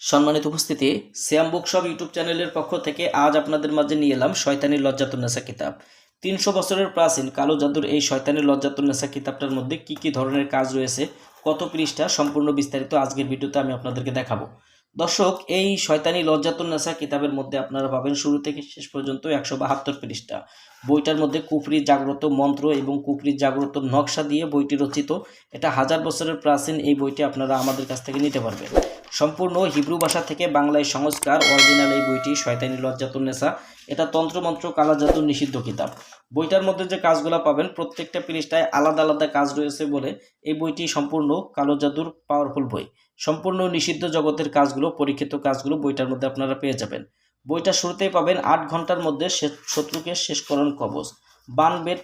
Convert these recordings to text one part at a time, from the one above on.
সম্মানিত উপস্থিতি, শ্যাম bookshop YouTube চ্যানেলের পক্ষ থেকে আজ আপনাদের মাঝে নিয়ে এলাম শয়তানি লজ্জাতুন্নেসা কিতাব। তিনশো বছরের প্রাচীন কালো জাদুর এই শয়তানি লজ্জাতুন্নেসা কিতাবটার মধ্যে কি কি ধরনের কাজ রয়েছে, কত পৃষ্ঠা, সম্পূর্ণ বিস্তারিত আজকের ভিডিওতে আমি আপনাদেরকে দেখাবো। দর্শক, এই শয়তানি লজ্জাতুন্নেসা কিতাবের মধ্যে আপনারা পাবেন শুরু থেকে শেষ পর্যন্ত একশো বাহাত্তর পৃষ্ঠা। বইটার মধ্যে কুফরি জাগ্রত মন্ত্র এবং কুফরি জাগ্রত নকশা দিয়ে বইটি রচিত। এটা হাজার বছরের প্রাচীন এই বইটি আপনারা আমাদের কাছ থেকে নিতে পারবেন। সম্পূর্ণ হিব্রু ভাষা থেকে বাংলায় সংস্কার অরিজিনাল এই বইটি শয়তানি লজ্জাতুন্নেসা এটা তন্ত্রমন্ত্র কালা জাদুর নিষিদ্ধ কিতাব। বইটার মধ্যে যে কাজগুলো পাবেন, প্রত্যেকটা পৃষ্ঠায় আলাদা আলাদা কাজ রয়েছে বলে এই বইটি সম্পূর্ণ কালো জাদুর পাওয়ারফুল বই। সম্পূর্ণ নিষিদ্ধ জগতের কাজগুলো, পরীক্ষিত কাজগুলো বইটার মধ্যে আপনারা পেয়ে যাবেন। বইটা শুরুতেই পাবেন আট ঘণ্টার মধ্যে শত্রুকে শেষকরণ কবচ বান বেট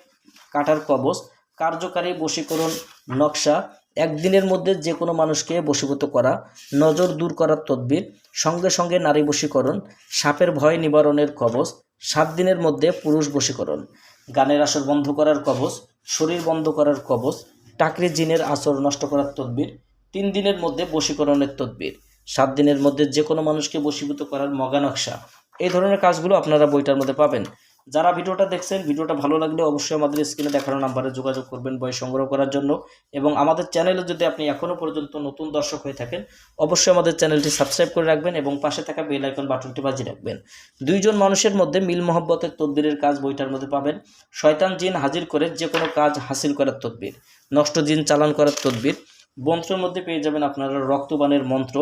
কাটার কবচ কার্যকারী বশীকরণ নকশা একদিনের মধ্যে যে কোনো মানুষকে বশীভূত করা, নজর দূর করার তদবির, সঙ্গে সঙ্গে নারী বশীকরণ, সাপের ভয় নিবারণের কবচ, সাত দিনের মধ্যে পুরুষ বশীকরণ, গানের আসর বন্ধ করার কবচ, শরীর বন্ধ করার কবচ, টাকরি জিনের আসর নষ্ট করার তদবির, তিন দিনের মধ্যে বশীকরণের তদবির, সাত দিনের মধ্যে যে কোনো মানুষকে বশীভূত করার মগা নকশা। এই ধরনের কাজগুলো আপনারা বইটার মধ্যে পাবেন। যারা ভিডিওটা দেখছেন, ভিডিওটা ভালো লাগলে অবশ্যই আমাদের স্ক্রিনে দেখানো নাম্বারে যোগাযোগ করবেন বই সংগ্রহ করার জন্য। এবং আমাদের চ্যানেলে যদি আপনি এখনও পর্যন্ত নতুন দর্শক হয়ে থাকেন, অবশ্যই আমাদের চ্যানেলটি সাবস্ক্রাইব করে রাখবেন এবং পাশে থাকা বেল আইকন বাটনটি বাজিয়ে রাখবেন। দুইজন মানুষের মধ্যে মিল মহব্বতের তদবিরের কাজ বইটার মধ্যে পাবেন। শয়তান জিন হাজির করে যে কোনো কাজ হাসিল করার তদবির, নষ্ট জিন চালান করার তদবির। মন্ত্রের মধ্যে পেয়ে যাবেন আপনারা রক্তবানের মন্ত্র।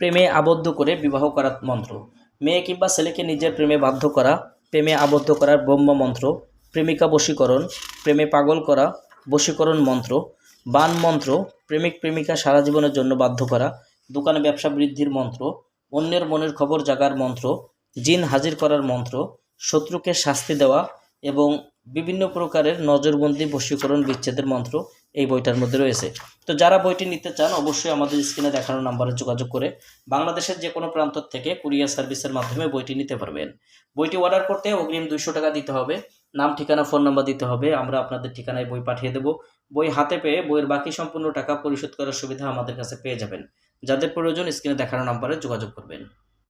প্রেমে আবদ্ধ করে বিবাহ করার মন্ত্র। মেয়ে কিংবা ছেলেকে নিজের প্রেমে বাধ্য করা। প্রেমে আবদ্ধ করার ব্রহ্ম মন্ত্র, প্রেমিকা বশীকরণ, প্রেমে পাগল করা বশীকরণ মন্ত্র, বান মন্ত্র, প্রেমিক প্রেমিকা সারা জীবনের জন্য বাধ্য করা দোকানে ব্যবসা বৃদ্ধির মন্ত্র, অন্যের মনের খবর জাগার মন্ত্র, জিন হাজির করার মন্ত্র, শত্রুকে শাস্তি দেওয়া এবং বিভিন্ন প্রকারের নজরবন্দি বশীকরণ বিচ্ছেদের মন্ত্র এই বইটার মধ্যে রয়েছে। তো যারা বইটি নিতে চান, অবশ্যই আমাদের স্ক্রিনে দেখানো নাম্বারে যোগাযোগ করে বাংলাদেশের যে কোনো প্রান্ত থেকে কুরিয়ার সার্ভিসের মাধ্যমে বইটি নিতে পারবেন। বইটি অর্ডার করতে অগ্রিম দুইশো টাকা দিতে হবে। নাম, ঠিকানা, ফোন নাম্বার দিতে হবে। আমরা আপনাদের ঠিকানায় বই পাঠিয়ে দেব। বই হাতে পেয়ে বইয়ের বাকি সম্পূর্ণ টাকা পরিশোধ করার সুবিধা আমাদের কাছে পেয়ে যাবেন। যাদের প্রয়োজন, স্ক্রিনে দেখানো নাম্বারে যোগাযোগ করবেন।